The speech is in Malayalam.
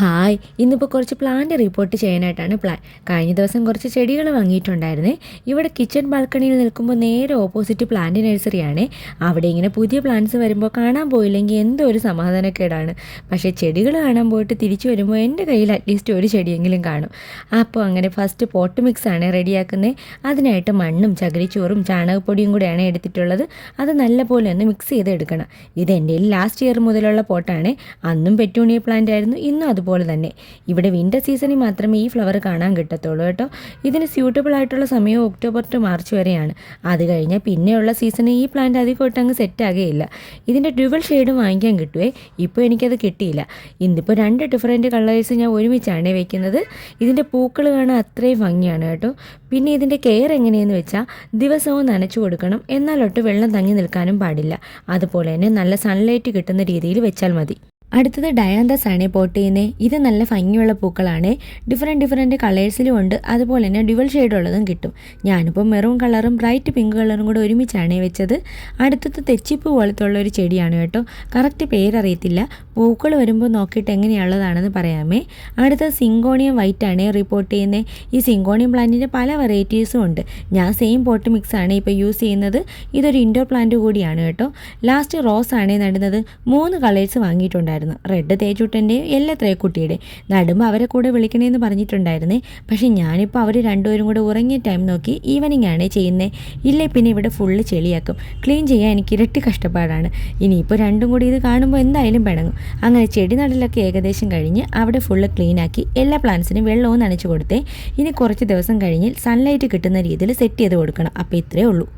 ഹായ് ഇന്നിപ്പോൾ കുറച്ച് പ്ലാന്റ് റിപ്പോർട്ട് ചെയ്യാനായിട്ടാണ് പ്ലാൻ. കഴിഞ്ഞ ദിവസം കുറച്ച് ചെടികൾ വാങ്ങിയിട്ടുണ്ടായിരുന്നേ. ഇവിടെ കിച്ചൺ ബാൽക്കണിയിൽ നിൽക്കുമ്പോൾ നേരെ ഓപ്പോസിറ്റ് പ്ലാന്റ് നഴ്സറിയാണ്. അവിടെ ഇങ്ങനെ പുതിയ പ്ലാന്റ്സ് വരുമ്പോൾ കാണാൻ പോയില്ലെങ്കിൽ എന്തോ ഒരു സമാധാനക്കേടാണ്. പക്ഷേ ചെടികൾ കാണാൻ പോയിട്ട് തിരിച്ചു വരുമ്പോൾ എന്റെ കയ്യിൽ അറ്റ്ലീസ്റ്റ് ഒരു ചെടിയെങ്കിലും കാണും. അപ്പോൾ അങ്ങനെ ഫസ്റ്റ് പോട്ട് മിക്സ് ആണ് റെഡിയാക്കുന്നത് അതിനായിട്ട് മണ്ണും ചകിരിച്ചോറും ചാണകപ്പൊടിയും കൂടെയാണ് എടുത്തിട്ടുള്ളത്. അത് നല്ലപോലെ ഒന്ന് മിക്സ് ചെയ്ത് എടുക്കണം ഇത് എന്റെ ലാസ്റ്റ് ഇയർ മുതലുള്ള പോട്ടാണ് അന്നും പെറ്റൂണിയ പ്ലാന്റ് ആയിരുന്നു. ഇന്നും അതുപോലെ തന്നെ. ഇവിടെ വിന്റർ സീസണിൽ മാത്രമേ ഈ ഫ്ലവർ കാണാൻ കിട്ടത്തുള്ളൂ കേട്ടോ. ഇതിന് സ്യൂട്ടബിൾ ആയിട്ടുള്ള സമയം ഒക്ടോബർ ടു മാർച്ച് വരെയാണ്. അത് കഴിഞ്ഞാൽ പിന്നെയുള്ള സീസണിൽ ഈ പ്ലാന്റ് അധികം അങ്ങ് സെറ്റ് ആകുകയില്ല. ഇതിന്റെ ഡ്യുവൽ ഷെയ്ഡ് വാങ്ങിക്കാൻ കിട്ടുവേ. ഇപ്പോൾ എനിക്കത് കിട്ടിയില്ല. ഇന്നിപ്പോൾ രണ്ട് ഡിഫറെന്റ് കളേഴ്സ് ഞാൻ ഒരുമിച്ചാണ് വയ്ക്കുന്നത് ഇതിന്റെ പൂക്കൾ കാണാൻ അത്രയും ഭംഗിയാണ് കേട്ടോ. പിന്നെ ഇതിന്റെ കെയർ എങ്ങനെയെന്ന് വെച്ചാൽ ദിവസവും നനച്ചു കൊടുക്കണം. എന്നാലൊട്ട് വെള്ളം തങ്ങി നിൽക്കാനും പാടില്ല. അതുപോലെ തന്നെ നല്ല സൺലൈറ്റ് കിട്ടുന്ന രീതിയിൽ വെച്ചാൽ മതി. അടുത്തത് ഡയാന്തസ് ആണ് പോട്ട് ചെയ്യുന്നത് ഇത് നല്ല ഭംഗിയുള്ള പൂക്കളാണ്. ഡിഫറെന്റ് ഡിഫറെന്റ് കളേഴ്സിലും ഉണ്ട്. അതുപോലെ തന്നെ ഡ്യുവൽ ഷെയ്ഡ് ഉള്ളതും കിട്ടും. ഞാനിപ്പോൾ മെറൂൺ കളറും ബ്രൈറ്റ് പിങ്ക് കളറും കൂടെ ഒരുമിച്ചാണ് വെച്ചത്. അടുത്തത് തെച്ചിപ്പ് പോലത്തെ ഉള്ള ഒരു ചെടിയാണ് കേട്ടോ. കറക്റ്റ് പേരറിയത്തില്ല. പൂക്കൾ വരുമ്പോൾ നോക്കിയിട്ട് എങ്ങനെയുള്ളതാണെന്ന് പറയാമേ. അടുത്തത് സിങ്കോണിയം വൈറ്റ് ആണ് റിപ്പോർട്ട് ചെയ്യുന്നത് ഈ സിങ്കോണിയം പ്ലാന്റിന്റെ പല വെറൈറ്റീസും ഉണ്ട്. ഞാൻ സെയിം പോട്ട് മിക്സ് ആണ് ഇപ്പോൾ യൂസ് ചെയ്യുന്നത്. ഇതൊരു ഇൻഡോർ പ്ലാന്റ് കൂടിയാണ് കേട്ടോ. ലാസ്റ്റ് റോസ് ആണ് നടുന്നത്. മൂന്ന് കളേഴ്സ് വാങ്ങിയിട്ടുണ്ടായിരുന്നു റെഡ് തേച്ചുട്ടന്റെ എല്ലാ ത്രേക്കുട്ടിയുടെയും നടുമ്പോൾ അവരെ കൂടെ വിളിക്കണേന്ന് പറഞ്ഞിട്ടുണ്ടായിരുന്നേ. പക്ഷേ ഞാനിപ്പോൾ അവർ രണ്ടുപേരും കൂടെ ഉറങ്ങിയ ടൈം നോക്കി ഈവനിങ് ആണ് ചെയ്യുന്നത് ഇല്ലേ പിന്നെ ഇവിടെ ഫുള്ള് ചെളിയാക്കും. ക്ലീൻ ചെയ്യാൻ എനിക്ക് ഇരട്ടി കഷ്ടപ്പാടാണ്. ഇനിയിപ്പോൾ രണ്ടും കൂടി ഇത് കാണുമ്പോൾ എന്തായാലും പിണങ്ങും. അങ്ങനെ ചെടി നടലൊക്കെ ഏകദേശം കഴിഞ്ഞ് അവിടെ ഫുള്ള് ക്ലീനാക്കി എല്ലാ പ്ലാന്റ്സിനും വെള്ളവും നനച്ചു കൊടുത്തേ. ഇനി കുറച്ച് ദിവസം കഴിഞ്ഞ് സൺലൈറ്റ് കിട്ടുന്ന രീതിയിൽ സെറ്റ് ചെയ്ത് കൊടുക്കണം. അപ്പോൾ ഇത്രയേ ഉള്ളൂ.